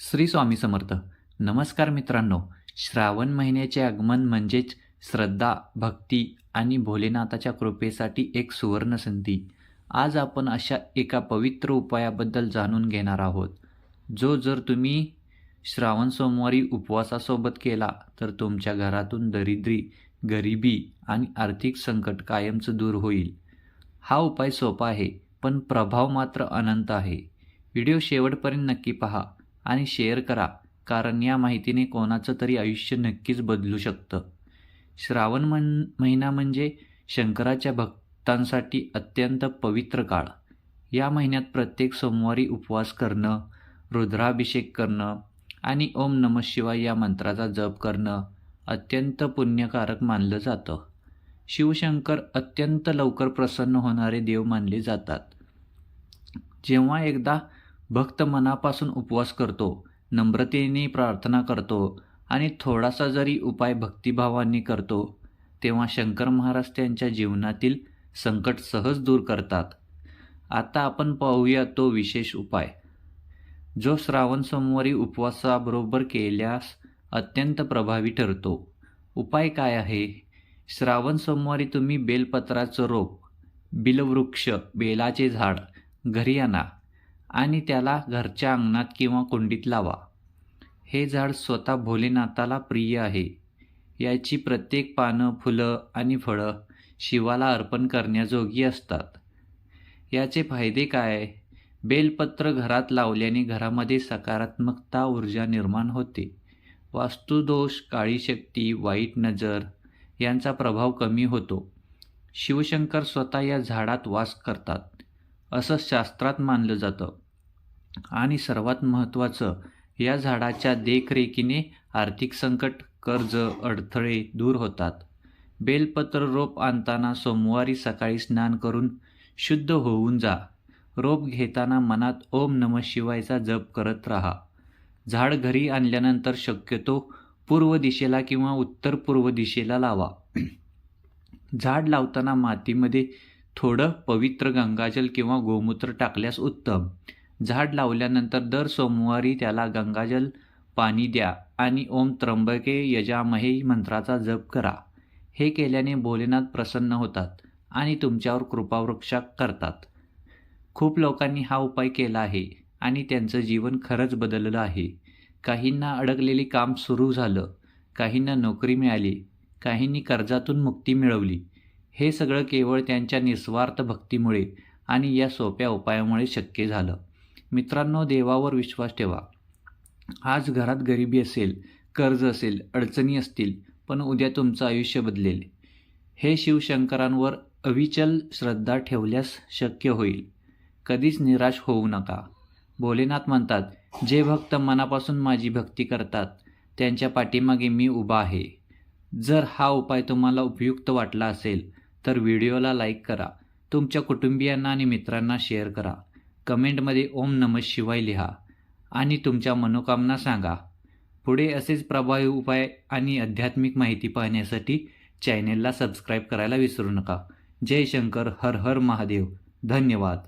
श्री स्वामी समर्थ. नमस्कार मित्रांनो. श्रावण महिन्याचे आगमन म्हणजेच श्रद्धा भक्ती आणि भोलेनाथाच्या कृपेसाठी एक सुवर्ण संधी आज आपण अशा एका पवित्र उपायाबद्दल जाणून घेणार आहोत. जो जर तुम्ही श्रावण सोमवारी उपवासासोबत केला तर तुमच्या घरातून दरिद्री गरिबी आणि आर्थिक संकट कायमचं दूर होईल. हा उपाय सोपा आहे पण प्रभाव मात्र अनंत आहे. व्हिडिओ शेवटपर्यंत नक्की पहा. आणि शेअर करा कारण या माहितीने कोणाचं तरी आयुष्य नक्कीच बदलू शकतं. श्रावण मन महिना म्हणजे शंकराच्या भक्तांसाठी अत्यंत पवित्र काळ. या महिन्यात प्रत्येक सोमवारी उपवास करणं रुद्राभिषेक करणं आणि ओम नम शिवाय या मंत्राचा जप करणं अत्यंत पुण्यकारक मानलं जातं. शिवशंकर अत्यंत लवकर प्रसन्न होणारे देव मानले जातात. जेव्हा एकदा भक्त मनापासून उपवास करतो नम्रतेने प्रार्थना करतो आणि थोडासा जरी उपाय भक्तिभावांनी करतो तेव्हा शंकर महाराज त्यांच्या जीवनातील संकट सहज दूर करतात. आता आपण पाहूया तो विशेष उपाय. जो श्रावण सोमवारी उपवासाबरोबर केल्यास अत्यंत प्रभावी ठरतो. उपाय काय आहे? श्रावण सोमवारी तुम्ही बेलपत्राचं रोप बिलवृक्ष बेलाचे झाड घरी आणा आणि त्याला घरच्या अंगणात किंवा कुंडीत लावा. हे झाड स्वतः भोलेनाथाला प्रिय आहे. याची प्रत्येक पानं फुलं आणि फळं शिवाला अर्पण करण्याजोगी असतात. याचे फायदे काय? बेलपत्र घरात लावल्याने घरामध्ये सकारात्मकता ऊर्जा निर्माण होते. वास्तुदोष काळी शक्ती वाईट नजर यांचा प्रभाव कमी होतो. शिवशंकर स्वतः या झाडात वास करतात. असं शास्त्रात मानलं जातं. आणि सर्वात महत्त्वाचं या झाडाच्या देखरेखीने आर्थिक संकट कर्ज अडथळे दूर होतात. बेलपत्र रोप आणताना सोमवारी सकाळी स्नान करून शुद्ध होऊन जा. रोप घेताना मनात ओम नम शिवायचा जप करत राहा. झाड घरी आणल्यानंतर शक्यतो पूर्व दिशेला किंवा उत्तर पूर्व दिशेला लावा. झाड लावताना मातीमध्ये थोडं पवित्र गंगाजल किंवा गोमूत्र टाकल्यास उत्तम. झाड लावल्यानंतर दर सोमवारी त्याला गंगाजल पाणी द्या आणि ओम त्र्यंबके यजामहे मंत्राचा जप करा. हे केल्याने भोलेनाथ प्रसन्न होतात आणि तुमच्यावर कृपावृक्षा करतात. खूप लोकांनी हा उपाय केला आहे आणि त्यांचं जीवन खरंच बदललं आहे. काहींना अडकलेले काम सुरू झालं काहींना नोकरी मिळाली काहींनी कर्जातून मुक्ती मिळवली हे सगळं केवळ त्यांच्या निस्वार्थ भक्तीमुळे आणि या सोप्या उपायामुळे शक्य झालं. मित्रांनो देवावर विश्वास ठेवा. आज घरात गरिबी असेल कर्ज असेल अडचणी असतील पण उद्या तुमचं आयुष्य बदलेल. हे शिवशंकरांवर अविचल श्रद्धा ठेवल्यास शक्य होईल. कधीच निराश होऊ नका. भोलेनाथ म्हणतात जे भक्त मनापासून माझी भक्ती करतात त्यांच्या पाठीमागे मी उभा आहे. जर हा उपाय तुम्हाला उपयुक्त वाटला असेल तर व्हिडिओला लाईक करा. तुमच्या कुटुंबियांना आणि मित्रांना शेअर करा. कमेंटमध्ये ओम नम शिवाय लिहा. आणि तुमच्या मनोकामना सांगा. पुढे असेच प्रभावी उपाय आणि आध्यात्मिक माहिती पाहण्यासाठी चॅनेलला सबस्क्राईब करायला विसरू नका. जय शंकर हर हर महादेव. धन्यवाद.